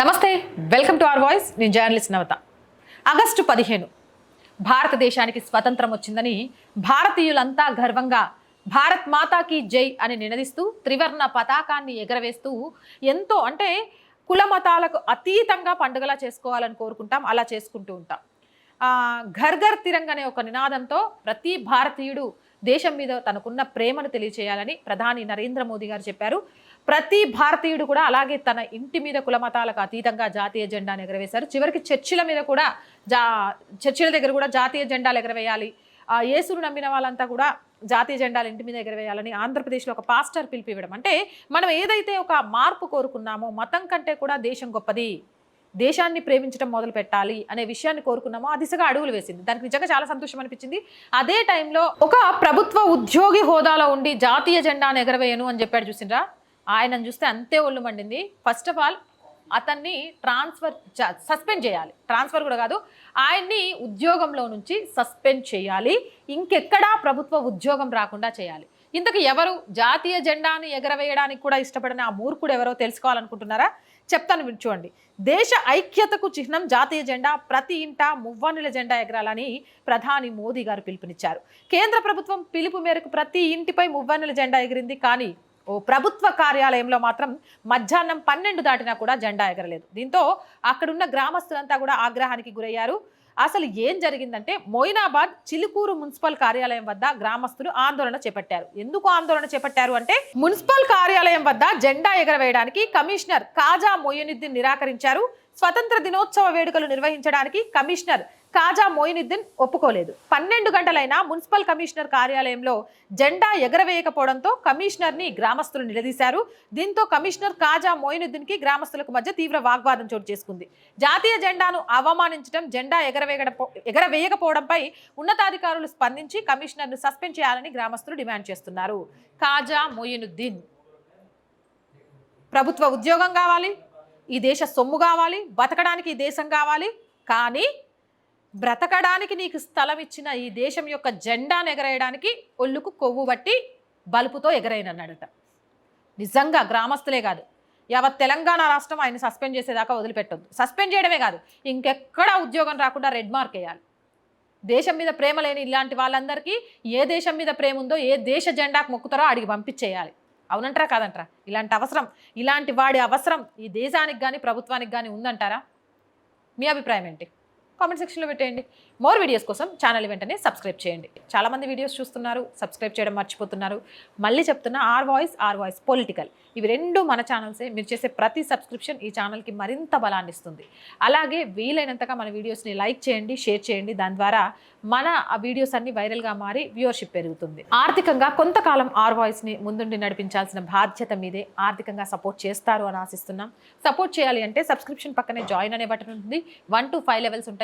నమస్తే welcome to R voice. నేను journalist Navata. August పదిహేను. భారతదేశానికి స్వతంత్రం వచ్చిందని భారతీయులంతా గర్వంగా భారత్ మాతాకి జై అని నినదిస్తూ త్రివర్ణ పతాకాన్ని ఎగరవేస్తూ ఎంతో అంటే కుల మతాలకు అతీతంగా పండుగలా చేసుకోవాలని కోరుకుంటాం అలా చేసుకుంటూ ఉంటాం. ఘర్ఘర్ తిరంగ్ అనే ఒక నినాదంతో ప్రతి భారతీయుడు దేశం మీద తనకున్న ప్రేమను తెలియచేయాలని ప్రధాని నరేంద్ర మోదీ గారు చెప్పారు. ప్రతి భారతీయుడు కూడా అలాగే తన ఇంటి మీద కులమతాలకు అతీతంగా జాతీయ జెండాను ఎగరవేశారు. చివరికి చర్చిల మీద కూడా జా చర్చిల దగ్గర కూడా జాతీయ జెండాలు ఎగరవేయాలి. ఆ యేసును నమ్మిన వాళ్ళంతా కూడా జాతీయ జెండాలు ఇంటి మీద ఎగరవేయాలని ఆంధ్రప్రదేశ్లో ఒక పాస్టర్ పిలిపివ్వడం. అంటే మనం ఏదైతే ఒక మార్పు కోరుకున్నామో మతం కంటే కూడా దేశం గొప్పది. దేశాన్ని ప్రేమించడం మొదలు పెట్టాలి అనే విషయాన్ని కోరుకున్నామో ఆ దిశగా అడుగులు వేసింది. దానికి నిజంగా చాలా సంతోషం అనిపించింది. అదే టైంలో ఒక ప్రభుత్వ ఉద్యోగి హోదాలో ఉండి జాతీయ జెండాను ఎగరవేయను అని చెప్పాడు చూసిండ్రా? ఆయనను చూస్తే అంతే ఒళ్ళు మండింది. ఫస్ట్ ఆఫ్ ఆల్ అతన్ని ట్రాన్స్ఫర్ సస్పెండ్ చేయాలి. ట్రాన్స్ఫర్ కూడా కాదు ఆయన్ని ఉద్యోగంలో నుంచి సస్పెండ్ చేయాలి. ఇంకెక్కడా ప్రభుత్వ ఉద్యోగం రాకుండా చేయాలి. ఇంతకు ఎవరు జాతీయ జెండాను ఎగరవేయడానికి కూడా ఇష్టపడిన ఆ మూర్ఖుడు ఎవరో తెలుసుకోవాలనుకుంటున్నారా? చెప్తాను చూడండి. దేశ ఐక్యతకు చిహ్నం జాతీయ జెండా ప్రతి ఇంట మువ్వన్నెల జెండా ఎగరాలని ప్రధాని మోదీ గారు పిలుపునిచ్చారు. కేంద్ర ప్రభుత్వం పిలుపు మేరకు ప్రతి ఇంటిపై మువ్వన్నెల జెండా ఎగిరింది కానీ ఓ ప్రభుత్వ కార్యాలయంలో మాత్రం మధ్యాహ్నం పన్నెండు దాటినా కూడా జెండా ఎగరలేదు. దీంతో అక్కడున్న గ్రామస్తులంతా కూడా ఆగ్రహానికి గురయ్యారు. అసలు ఏం జరిగిందంటే మొయినాబాద్ చిలుకూరు మున్సిపల్ కార్యాలయం వద్ద గ్రామస్తులు ఆందోళన చేపట్టారు. ఎందుకు ఆందోళన చేపట్టారు అంటే మున్సిపల్ కార్యాలయం వద్ద జెండా ఎగరవేయడానికి కమిషనర్ కాజా మొయినుద్దీన్ నిరాకరించారు. స్వతంత్ర దినోత్సవ వేడుకలు నిర్వహించడానికి కమిషనర్ కాజా మొయినుద్దీన్ ఒప్పుకోలేదు. పన్నెండు గంటలైనా మున్సిపల్ కమిషనర్ కార్యాలయంలో జెండా ఎగరవేయకపోవడంతో కమిషనర్ని గ్రామస్తులు నిలదీశారు. దీంతో కమిషనర్ కాజా మొయినుద్దీన్కి గ్రామస్తులకు మధ్య తీవ్ర వాగ్వాదం చోటు చేసుకుంది. జాతీయ జెండాను అవమానించడం జెండా ఎగరవేయడ ఎగరవేయకపోవడంపై ఉన్నతాధికారులు స్పందించి కమిషనర్ను సస్పెండ్ చేయాలని గ్రామస్తులు డిమాండ్ చేస్తున్నారు. కాజా మొయినుద్దీన్ ప్రభుత్వ ఉద్యోగం కావాలి ఈ దేశ సొమ్ము కావాలి బతకడానికి ఈ దేశం కావాలి కానీ బ్రతకడానికి నీకు స్థలం ఇచ్చిన ఈ దేశం యొక్క జెండాను ఎగరేయడానికి ఒళ్ళుకు కొవ్వు బట్టి బలుపుతో ఎగరైనన్నాడట నిజంగా గ్రామస్తులే కాదు యావత్ తెలంగాణ రాష్ట్రం ఆయన సస్పెండ్ చేసేదాకా వదిలిపెట్టొద్దు. సస్పెండ్ చేయడమే కాదు ఇంకెక్కడా ఉద్యోగం రాకుండా రెడ్ మార్క్ వేయాలి. దేశం మీద ప్రేమ లేని ఇలాంటి వాళ్ళందరికీ ఏ దేశం మీద ప్రేమ ఉందో ఏ దేశ జెండాకు మొక్కుతారో అడిగి పంపించేయాలి. అవునంటారా కాదంటారా? ఇలాంటి అవసరం ఇలాంటి వాడి అవసరం ఈ దేశానికి కానీ ప్రభుత్వానికి కానీ ఉందంటారా? మీ అభిప్రాయం ఏంటి? కామెంట్ సెక్షన్లో పెట్టేయండి. మోర్ వీడియోస్ కోసం ఛానల్ వెంటనే సబ్స్క్రైబ్ చేయండి. చాలామంది వీడియోస్ చూస్తున్నారు సబ్స్క్రైబ్ చేయడం మర్చిపోతున్నారు. మళ్ళీ చెప్తున్నా R voice R voice political. ఇవి రెండు మన ఛానల్సే. మీరు చేసే ప్రతి సబ్స్క్రిప్షన్ ఈ ఛానల్కి మరింత బలాన్ని ఇస్తుంది. అలాగే వీలైనంతగా మన వీడియోస్ని లైక్ చేయండి షేర్ చేయండి. దాని ద్వారా మన ఆ వీడియోస్ అన్ని వైరల్గా మారి వ్యూవర్షిప్ పెరుగుతుంది. ఆర్థికంగా కొంతకాలం ఆర్ వాయిస్ని ముందుండి నడిపించాల్సిన బాధ్యత మీదే. ఆర్థికంగా సపోర్ట్ చేస్తారు అని ఆశిస్తున్నాం. సపోర్ట్ చేయాలి అంటే సబ్స్క్రిప్షన్ పక్కనే జాయిన్ అనే బటన్ ఉంటుంది. వన్ టు ఫైవ్ లెవెల్స్ ఉంటాయి.